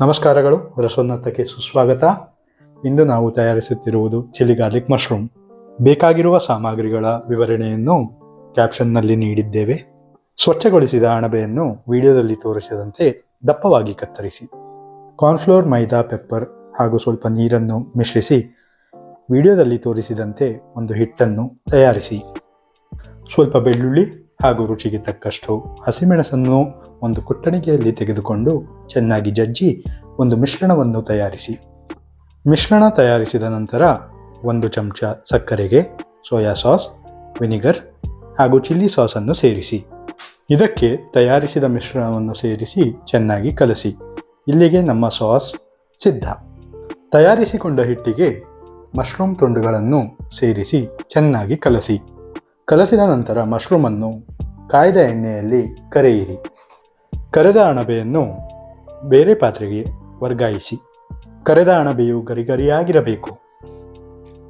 ನಮಸ್ಕಾರಗಳು, ರಸೋನ್ನತಕ್ಕೆ ಸುಸ್ವಾಗತ. ಇಂದು ನಾವು ತಯಾರಿಸುತ್ತಿರುವುದು ಚಿಲಿ ಗಾರ್ಲಿಕ್ ಮಶ್ರೂಮ್. ಬೇಕಾಗಿರುವ ಸಾಮಗ್ರಿಗಳ ವಿವರಣೆಯನ್ನು ಕ್ಯಾಪ್ಷನ್ನಲ್ಲಿ ನೀಡಿದ್ದೇವೆ. ಸ್ವಚ್ಛಗೊಳಿಸಿದ ಅಣಬೆಯನ್ನು ವಿಡಿಯೋದಲ್ಲಿ ತೋರಿಸಿದಂತೆ ದಪ್ಪವಾಗಿ ಕತ್ತರಿಸಿ. ಕಾರ್ನ್ಫ್ಲೋರ್ ಮೈದಾ ಪೆಪ್ಪರ್ ಹಾಗೂ ಸ್ವಲ್ಪ ನೀರನ್ನು ಮಿಶ್ರಿಸಿ ವಿಡಿಯೋದಲ್ಲಿ ತೋರಿಸಿದಂತೆ ಒಂದು ಹಿಟ್ಟನ್ನು ತಯಾರಿಸಿ. ಸ್ವಲ್ಪ ಬೆಳ್ಳುಳ್ಳಿ ಹಾಗೂ ರುಚಿಗೆ ತಕ್ಕಷ್ಟು ಹಸಿಮೆಣಸನ್ನು ಒಂದು ಕುಟ್ಟಣಿಗೆಯಲ್ಲಿ ತೆಗೆದುಕೊಂಡು ಚೆನ್ನಾಗಿ ಜಜ್ಜಿ ಒಂದು ಮಿಶ್ರಣವನ್ನು ತಯಾರಿಸಿ. ಮಿಶ್ರಣ ತಯಾರಿಸಿದ ನಂತರ ಒಂದು ಚಮಚ ಸಕ್ಕರೆಗೆ ಸೋಯಾ ಸಾಸ್, ವಿನಿಗರ್ ಹಾಗೂ ಚಿಲ್ಲಿ ಸಾಸನ್ನು ಸೇರಿಸಿ. ಇದಕ್ಕೆ ತಯಾರಿಸಿದ ಮಿಶ್ರಣವನ್ನು ಸೇರಿಸಿ ಚೆನ್ನಾಗಿ ಕಲಸಿ. ಇಲ್ಲಿಗೆ ನಮ್ಮ ಸಾಸ್ ಸಿದ್ಧ. ತಯಾರಿಸಿಕೊಂಡ ಹಿಟ್ಟಿಗೆ ಮಶ್ರೂಮ್ ತುಂಡುಗಳನ್ನು ಸೇರಿಸಿ ಚೆನ್ನಾಗಿ ಕಲಸಿ. ಕಲಸಿದ ನಂತರ ಮಶ್ರೂಮನ್ನು ಕಾಯ್ದ ಎಣ್ಣೆಯಲ್ಲಿ ಕರೆಯಿರಿ. ಕರೆದ ಅಣಬೆಯನ್ನು ಬೇರೆ ಪಾತ್ರೆಗೆ ವರ್ಗಾಯಿಸಿ. ಕರೆದ ಅಣಬೆಯು ಗರಿಗರಿಯಾಗಿರಬೇಕು.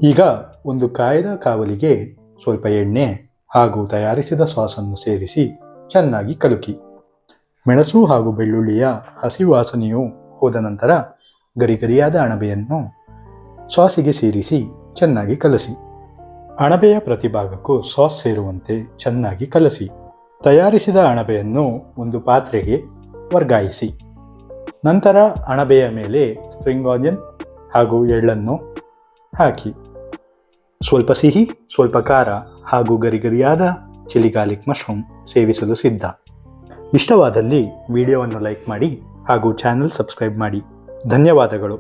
ಈಗ ಒಂದು ಕಾಯ್ದ ಕಾವಲಿಗೆ ಸ್ವಲ್ಪ ಎಣ್ಣೆ ಹಾಗೂ ತಯಾರಿಸಿದ ಸಾಸನ್ನು ಸೇರಿಸಿ ಚೆನ್ನಾಗಿ ಕಲುಕಿ. ಮೆಣಸು ಹಾಗೂ ಬೆಳ್ಳುಳ್ಳಿಯ ಹಸಿ ವಾಸನೆಯು ಹೋದ ನಂತರ ಗರಿಗರಿಯಾದ ಅಣಬೆಯನ್ನು ಸಾಸಿಗೆ ಸೇರಿಸಿ ಚೆನ್ನಾಗಿ ಕಲಸಿ. ಅಣಬೆಯ ಪ್ರತಿಭಾಗಕ್ಕೂ ಸಾಸ್ ಸೇರುವಂತೆ ಚೆನ್ನಾಗಿ ಕಲಸಿ. ತಯಾರಿಸಿದ ಅಣಬೆಯನ್ನು ಒಂದು ಪಾತ್ರೆಗೆ ವರ್ಗಾಯಿಸಿ. ನಂತರ ಅಣಬೆಯ ಮೇಲೆ ಸ್ಪ್ರಿಂಗ್ ಆನಿಯನ್ ಹಾಗೂ ಎಳ್ಳನ್ನು ಹಾಕಿ. ಸ್ವಲ್ಪ ಸಿಹಿ, ಸ್ವಲ್ಪ ಖಾರ ಹಾಗೂ ಗರಿಗರಿಯಾದ ಚಿಲಿ ಗಾರ್ಲಿಕ್ ಮಶ್ರೂಮ್ ಸೇವಿಸಲು ಸಿದ್ಧ. ಇಷ್ಟವಾದಲ್ಲಿ ವಿಡಿಯೋವನ್ನು ಲೈಕ್ ಮಾಡಿ ಹಾಗೂ ಚಾನಲ್ ಸಬ್ಸ್ಕ್ರೈಬ್ ಮಾಡಿ. ಧನ್ಯವಾದಗಳು.